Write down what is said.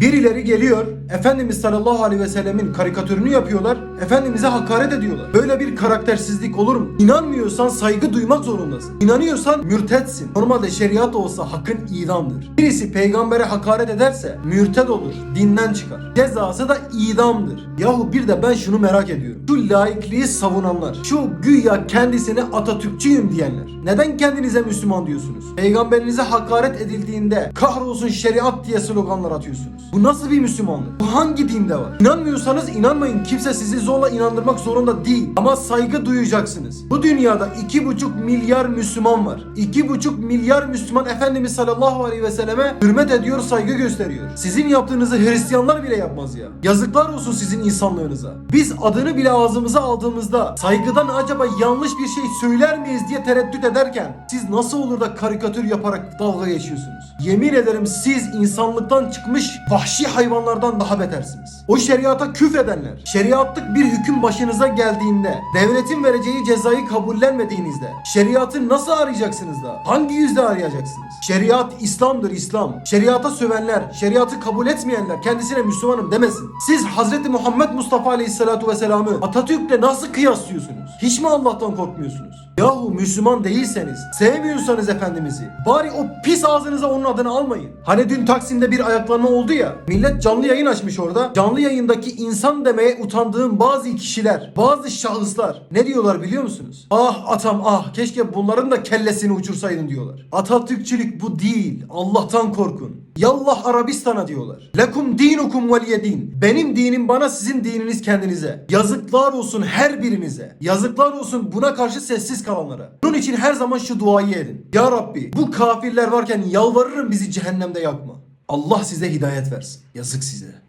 Birileri geliyor, Efendimiz sallallahu aleyhi ve sellemin karikatürünü yapıyorlar, Efendimiz'e hakaret ediyorlar. Böyle bir karaktersizlik olur mu? İnanmıyorsan saygı duymak zorundasın. İnanıyorsan mürtetsin. Normalde şeriat olsa hakkın idamdır. Birisi peygambere hakaret ederse mürted olur, dinden çıkar. Cezası da idamdır. Yahu bir de ben şunu merak ediyorum. Şu laikliği savunanlar, şu güya kendisine Atatürkçüyüm diyenler. Neden kendinize Müslüman diyorsunuz? Peygamberinize hakaret edildiğinde kahrolsun şeriat diye sloganlar atıyorsunuz. Bu nasıl bir Müslümanlık? Bu hangi dinde var? İnanmıyorsanız inanmayın. Kimse sizi zorla inandırmak zorunda değil. Ama saygı duyacaksınız. Bu dünyada 2,5 milyar Müslüman var. 2,5 milyar Müslüman Efendimiz sallallahu aleyhi ve selleme hürmet ediyor, saygı gösteriyor. Sizin yaptığınızı Hristiyanlar bile yapmaz ya. Yazıklar olsun sizin insanlığınıza. Biz adını bile ağzımıza aldığımızda saygıdan acaba yanlış bir şey söyler miyiz diye tereddüt ederken siz nasıl olur da karikatür yaparak dalga geçiyorsunuz? Yemin ederim siz insanlıktan çıkmış vahşi hayvanlardan daha betersiniz. O şeriata küfredenler, şeriatlık bir hüküm başınıza geldiğinde, devletin vereceği cezayı kabullenmediğinizde, şeriatı nasıl arayacaksınız da? Hangi yüzde arayacaksınız? Şeriat İslam'dır İslam. Şeriata sövenler, şeriatı kabul etmeyenler kendisine Müslümanım demesin. Siz Hazreti Muhammed Mustafa Aleyhisselatu Vesselam'ı Atatürk'le nasıl kıyaslıyorsunuz? Hiç mi Allah'tan korkmuyorsunuz? Yahu Müslüman değilseniz, sevmiyorsanız Efendimiz'i, bari o pis ağzınıza onun adını almayın. Hani dün Taksim'de bir ayaklanma oldu ya, millet canlı yayın açmış orada. Canlı yayındaki insan demeye utandığım bazı kişiler, bazı şahıslar ne diyorlar biliyor musunuz? Ah atam ah, keşke bunların da kellesini uçursaydın diyorlar. Atatürkçülük bu değil, Allah'tan korkun. Yallah Arabistan'a diyorlar. Lekum dinukum veliye din. Benim dinim bana sizin dininiz kendinize. Yazıklar olsun her birinize. Yazıklar olsun buna karşı sessiz kalanlara. Bunun için her zaman şu duayı edin. Ya Rabbi bu kafirler varken yalvarırım bizi cehennemde yakma. Allah size hidayet versin. Yazık size.